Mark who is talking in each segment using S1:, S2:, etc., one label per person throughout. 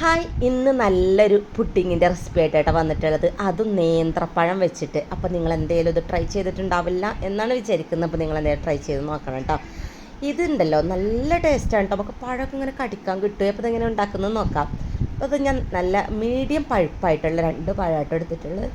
S1: Hi ഇന്ന് നല്ലൊരു പുഡിങ്ങിന്റെ recipe ആയിട്ടാണ് വന്നിട്ടുള്ളത്. അതും നേന്ത്രപ്പഴം വെച്ചിട്ട്. അപ്പോൾ നിങ്ങൾ എന്തെങ്കിലും ഇത് ട്രൈ ചെയ്തിട്ടുണ്ടാവില്ല എന്നാണ് വിചാരിക്കുന്നത്. അപ്പോൾ നിങ്ങൾ എന്തെങ്കിലും ട്രൈ ചെയ്ത് നോക്കണം കേട്ടോ ഇതുണ്ടല്ലോ നല്ല ടേസ്റ്റാണ് കേട്ടോ നമുക്ക് പഴമൊക്കെ ഇങ്ങനെ കടിക്കാൻ കിട്ടും അപ്പോൾ ഇതെങ്ങനെ ഉണ്ടാക്കുന്നത് നോക്കാം. അപ്പോൾ അത് ഞാൻ നല്ല മീഡിയം പഴുപ്പായിട്ടുള്ള രണ്ട് പഴമായിട്ട് എടുത്തിട്ടുള്ളത്.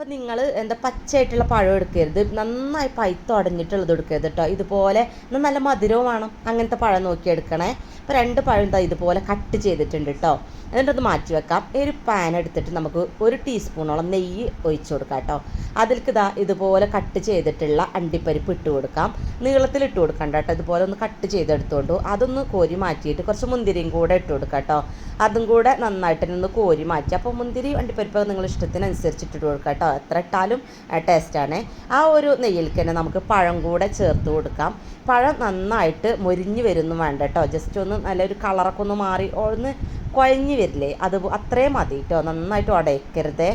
S1: അപ്പോൾ നിങ്ങൾ എന്താ പച്ചയായിട്ടുള്ള പഴം എടുക്കരുത്. നന്നായി പൈത്ത് അടഞ്ഞിട്ടുള്ളത് എടുക്കരുത് കേട്ടോ ഇതുപോലെ നല്ല മധുരവും വേണം. അങ്ങനത്തെ പഴം നോക്കി എടുക്കണേ. അപ്പോൾ രണ്ട് പഴം എന്താ ഇതുപോലെ കട്ട് ചെയ്തിട്ടുണ്ട് കേട്ടോ എന്നിട്ടത് മാറ്റി വെക്കാം. ഒരു പാൻ എടുത്തിട്ട് നമുക്ക് ഒരു ടീസ്പൂണോളം നെയ്യ് ഒഴിച്ച് കൊടുക്കാം കേട്ടോ അതിൽക്ക് ഇതാ ഇതുപോലെ കട്ട് ചെയ്തിട്ടുള്ള അണ്ടിപ്പരിപ്പ് ഇട്ട് കൊടുക്കാം. നീളത്തിൽ ഇട്ട് കൊടുക്കണ്ട കേട്ടോ ഇതുപോലെ ഒന്ന് കട്ട് ചെയ്തെടുത്തോണ്ടു. അതൊന്ന് കോരി മാറ്റിയിട്ട് കുറച്ച് മുന്തിരിയും കൂടെ ഇട്ട് കൊടുക്കാം കേട്ടോ അതും കൂടെ നന്നായിട്ട് ഒന്ന് കോരി മാറ്റി. അപ്പോൾ മുന്തിരി അണ്ടിപ്പരിപ്പ് നിങ്ങൾ ഇഷ്ടത്തിനനുസരിച്ച് ഇട്ട് കൊടുക്കാം കേട്ടോ എത്ര ഇട്ടാലും ടേസ്റ്റാണ് ആ ഒരു നെയ്യിലേക്ക് തന്നെ നമുക്ക് പഴം കൂടെ ചേർത്ത് കൊടുക്കാം. പഴം നന്നായിട്ട് മൊരിഞ്ഞ് വരുന്നു വേണ്ട കേട്ടോ ജസ്റ്റ് ഒന്ന് നല്ലൊരു കളറൊക്കെ ഒന്ന് മാറി ഒന്ന് കുഴഞ്ഞ് വരില്ലേ? അത് അത്രയും മതി കേട്ടോ നന്നായിട്ട് ഉടയ്ക്കരുതേ.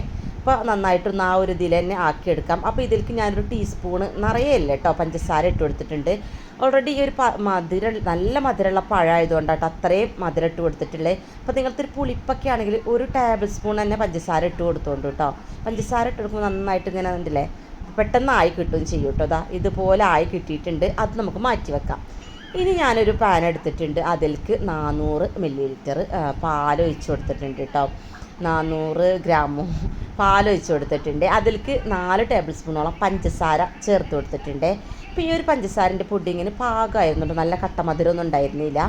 S1: അപ്പോൾ നന്നായിട്ടൊന്ന് ആ ഒരു ഇതിൽ തന്നെ ആക്കിയെടുക്കാം. അപ്പോൾ ഇതിലേക്ക് ഞാനൊരു ടീസ്പൂണ് നിറയല്ലേ കേട്ടോ പഞ്ചസാര ഇട്ട് കൊടുത്തിട്ടുണ്ട്. ഓൾറെഡി ഈ ഒരു പ മധുരം നല്ല മധുരമുള്ള പഴമായതുകൊണ്ടാട്ടോ അത്രയും മധുരം ഇട്ട് കൊടുത്തിട്ടുള്ളത് അപ്പോൾ നിങ്ങൾക്കൊരു പുളിപ്പൊക്കെ ആണെങ്കിൽ ഒരു ടേബിൾ സ്പൂൺ തന്നെ പഞ്ചസാര ഇട്ട് കൊടുത്തോണ്ട് കേട്ടോ പഞ്ചസാര ഇട്ട് കൊടുക്കുമ്പോൾ നന്നായിട്ട് ഇങ്ങനെ ഉണ്ടല്ലേ പെട്ടെന്ന് ആയി കിട്ടുകയും ചെയ്യും കേട്ടോ അതാ ഇതുപോലെ ആയി കിട്ടിയിട്ടുണ്ട്. അത് നമുക്ക് മാറ്റി വെക്കാം. ഇനി ഞാനൊരു പാൻ എടുത്തിട്ടുണ്ട്. അതിലേക്ക് നാനൂറ് മില്ലി ലിറ്റർ പാൽ ഒഴിച്ച് കൊടുത്തിട്ടുണ്ട് കേട്ടോ നാനൂറ് ഗ്രാമും പാൽ ഒഴിച്ച് കൊടുത്തിട്ടുണ്ട്. അതിലേക്ക് നാല് ടേബിൾ സ്പൂണോളം പഞ്ചസാര ചേർത്ത് കൊടുത്തിട്ടുണ്ട്. അപ്പോൾ ഈ ഒരു പഞ്ചസാരന്റെ പുഡിങ്ങിന് പാകമായിരുന്നുണ്ട് നല്ല കട്ടമധുരമൊന്നും ഉണ്ടായിരുന്നില്ല.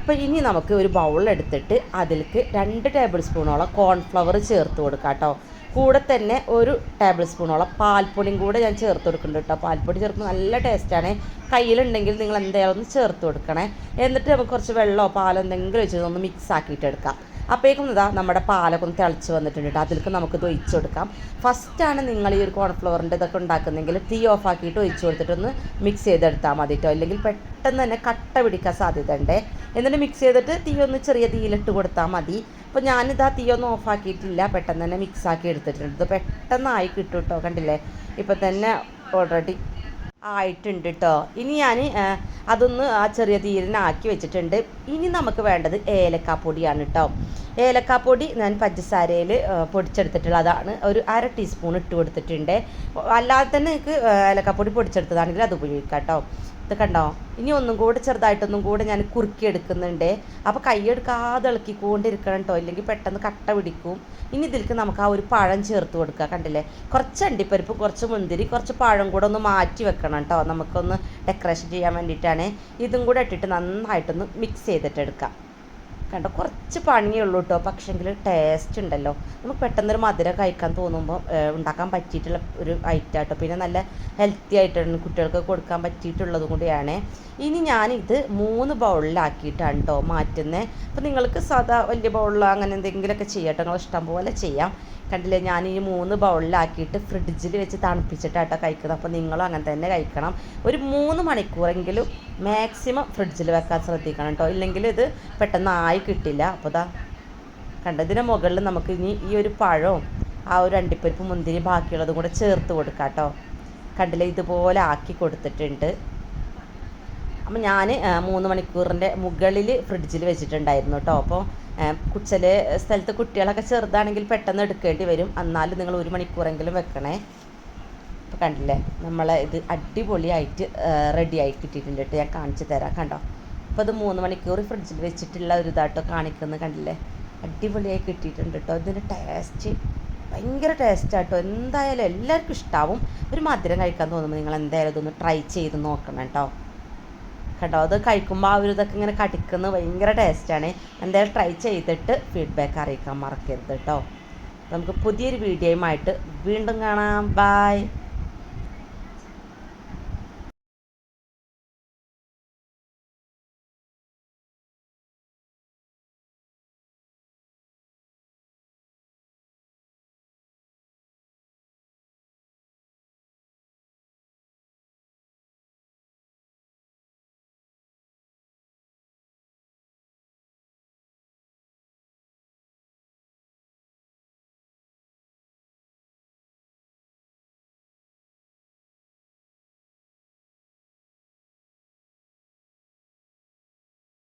S1: അപ്പോൾ ഇനി നമുക്ക് ഒരു ബൗൾ എടുത്തിട്ട് അതിലേക്ക് രണ്ട് ടേബിൾ സ്പൂണോളം കോൺഫ്ലവർ ചേർത്ത് കൊടുക്കാം കേട്ടോ. കൂടെ തന്നെ ഒരു ടേബിൾ സ്പൂണോളം പാൽപ്പൊടിയും കൂടെ ഞാൻ ചേർത്ത് കൊടുക്കുന്നുണ്ട് കേട്ടോ. പാൽപ്പൊടി ചേർക്കുമ്പോൾ നല്ല ടേസ്റ്റാണ് കയ്യിലുണ്ടെങ്കിൽ നിങ്ങൾ എന്തായാലും ഒന്ന് ചേർത്ത് കൊടുക്കണേ. എന്നിട്ട് നമുക്ക് കുറച്ച് വെള്ളമോ പാലോ എന്തെങ്കിലും വെച്ച് ഒന്ന് മിക്സ് ആക്കിയിട്ട് എടുക്കാം. അപ്പോഴേക്കും ഇതാ നമ്മുടെ പാലൊക്കെ ഒന്ന് തിളച്ച് വന്നിട്ടുണ്ട് കേട്ടോ. നമുക്ക് ഇത് ഒഴിച്ചു കൊടുക്കാം. ഫസ്റ്റാണ് നിങ്ങൾ ഈ ഒരു കോൺഫ്ലവറിന്റെ ഇതൊക്കെ ഉണ്ടാക്കുന്നെങ്കിൽ തീ ഓഫ് ആക്കിയിട്ട് ഒഴിച്ച് കൊടുത്തിട്ടൊന്ന് മിക്സ് ചെയ്തെടുത്താൽ മതി കേട്ടോ. അല്ലെങ്കിൽ പെട്ടെന്ന് തന്നെ കട്ട പിടിക്കാൻ സാധ്യത ഉണ്ട് എന്നിട്ട് മിക്സ് ചെയ്തിട്ട് തീ ഒന്ന് ചെറിയ തീയിലിട്ട് കൊടുത്താൽ മതി. അപ്പോൾ ഞാനിതാ തീ ഒന്നും ഓഫ് ആക്കിയിട്ടില്ല. പെട്ടെന്ന് തന്നെ മിക്സ് ആക്കി എടുത്തിട്ടുണ്ട്. ഇത് പെട്ടെന്നായി കിട്ടും കേട്ടോ. കണ്ടില്ലേ? ഇപ്പം തന്നെ ഓൾറെഡി ആയിട്ടുണ്ട് കേട്ടോ ഇനി ഞാൻ അതൊന്ന് ആ ചെറിയ തീരിനാക്കി വെച്ചിട്ടുണ്ട്. ഇനി നമുക്ക് വേണ്ടത് ഏലക്കാപ്പൊടിയാണ് കേട്ടോ ഏലക്കാപ്പൊടി ഞാൻ പഞ്ചസാരയിൽ പൊടിച്ചെടുത്തിട്ടുള്ളതാണ് ഒരു അര ടീസ്പൂൺ ഇട്ട് കൊടുത്തിട്ടുണ്ട്. അല്ലാതെ തന്നെ നിങ്ങൾക്ക് ഏലക്കാപ്പൊടി പൊടിച്ചെടുത്തതാണെങ്കിൽ അത് ഉപയോഗിക്കാം കേട്ടോ ഇത് കണ്ടോ? ഇനി ഒന്നും കൂടെ ചെറുതായിട്ടൊന്നും കൂടെ ഞാൻ കുറുക്കി എടുക്കുന്നുണ്ട്. അപ്പോൾ കൈയെടുക്കാതെ ഇളക്കിക്കൊണ്ടിരിക്കണം കേട്ടോ ഇല്ലെങ്കിൽ പെട്ടെന്ന് കട്ട പിടിക്കും. ഇനി ഇതിലേക്ക് നമുക്ക് ആ ഒരു പഴം ചേർത്ത് കൊടുക്കുക കണ്ടില്ലേ? കുറച്ച് അണ്ടിപ്പരിപ്പ് കുറച്ച് മുന്തിരി കുറച്ച് പഴം കൂടെ ഒന്ന് മാറ്റി വെക്കണം കേട്ടോ നമുക്കൊന്ന് ഡെക്കറേഷൻ ചെയ്യാൻ വേണ്ടിയിട്ടാണ്. ഇതും കൂടെ ഇട്ടിട്ട് നന്നായിട്ടൊന്ന് മിക്സ് ചെയ്തിട്ട് എടുക്കാം. കണ്ടോ? കുറച്ച് പണിയേ ഉള്ളൂ കേട്ടോ പക്ഷെങ്കിൽ ടേസ്റ്റ് ഉണ്ടല്ലോ. നമുക്ക് പെട്ടെന്നൊരു മധുരം കഴിക്കാൻ തോന്നുമ്പോൾ ഉണ്ടാക്കാൻ പറ്റിയിട്ടുള്ള ഒരു ഐറ്റം കേട്ടോ പിന്നെ നല്ല ഹെൽത്തി ആയിട്ടാണ് കുട്ടികൾക്ക് കൊടുക്കാൻ പറ്റിയിട്ടുള്ളത് കൂടിയാണ്. ഇനി ഞാനിത് മൂന്ന് ബൗളിലാക്കിയിട്ടാണ് കേട്ടോ മാറ്റുന്നത് അപ്പോൾ നിങ്ങൾക്ക് സാധാ വലിയ ബൗളിലോ അങ്ങനെ എന്തെങ്കിലുമൊക്കെ ചെയ്യാം കേട്ടോ ഇഷ്ടം പോലെ ചെയ്യാം. കണ്ടില്ലേ? ഞാൻ ഈ മൂന്ന് ബൗളിലാക്കിയിട്ട് ഫ്രിഡ്ജിൽ വെച്ച് തണുപ്പിച്ചിട്ടാട്ടോ കഴിക്കുന്നത്. അപ്പോൾ നിങ്ങളും അങ്ങനെ തന്നെ കഴിക്കണം. ഒരു മൂന്ന് മണിക്കൂറെങ്കിലും മാക്സിമം ഫ്രിഡ്ജിൽ വെക്കാൻ ശ്രദ്ധിക്കണം കേട്ടോ ഇല്ലെങ്കിൽ ഇത് പെട്ടെന്ന് ആയി കിട്ടില്ല അപ്പോൾ ഇതാ കണ്ടതിന് മുകളിൽ നമുക്ക് ഇനി ഈ ഒരു പഴവും ആ ഒരു അണ്ടിപ്പരിപ്പ് മുന്തിരി ബാക്കിയുള്ളതും കൂടെ ചേർത്ത് കൊടുക്കാം കേട്ടോ കണ്ടില്ല ഇതുപോലെ ആക്കി കൊടുത്തിട്ടുണ്ട്. അപ്പം ഞാൻ മൂന്ന് മണിക്കൂറിന്റെ മുകളിൽ ഫ്രിഡ്ജിൽ വെച്ചിട്ടുണ്ടായിരുന്നു കേട്ടോ അപ്പോൾ ചില സ്ഥലത്ത് കുട്ടികളൊക്കെ ചെറുതാണെങ്കിൽ പെട്ടെന്ന് എടുക്കേണ്ടി വരും. എന്നാലും നിങ്ങൾ ഒരു മണിക്കൂറെങ്കിലും വെക്കണേ. കണ്ടില്ലേ? നമ്മളെ ഇത് അടിപൊളിയായിട്ട് റെഡി ആയി കിട്ടിയിട്ടുണ്ട് കേട്ടോ. ഞാൻ കാണിച്ചു തരാം കണ്ടോ? അപ്പോൾ ഇത് മൂന്ന് മണിക്കൂർ ഫ്രിഡ്ജിൽ വെച്ചിട്ടുള്ള ഒരു ഇതാട്ടോ കാണിക്കുന്നത് കണ്ടില്ലേ? അടിപൊളിയായി കിട്ടിയിട്ടുണ്ട് കേട്ടോ. ഇതിന്റെ ടേസ്റ്റ് ഭയങ്കര ടേസ്റ്റാട്ടോ എന്തായാലും എല്ലാവർക്കും ഇഷ്ടാവും. ഒരു മധുരം കഴിക്കാൻ തോന്നുമ്പോൾ നിങ്ങൾ എന്തായാലും ഇതൊന്ന് ട്രൈ ചെയ്ത് നോക്കണം കേട്ടോ. കേട്ടോ അത് കഴിക്കുമ്പോൾ ആ ഒരു ഇതൊക്കെ ഇങ്ങനെ കടിക്കുന്നത് ഭയങ്കര ടേസ്റ്റാണ് എന്തായാലും ട്രൈ ചെയ്തിട്ട് ഫീഡ്ബാക്ക് അറിയിക്കാൻ മറക്കരുത് കേട്ടോ. നമുക്ക് പുതിയൊരു വീഡിയോയുമായിട്ട് വീണ്ടും കാണാം. ബായ്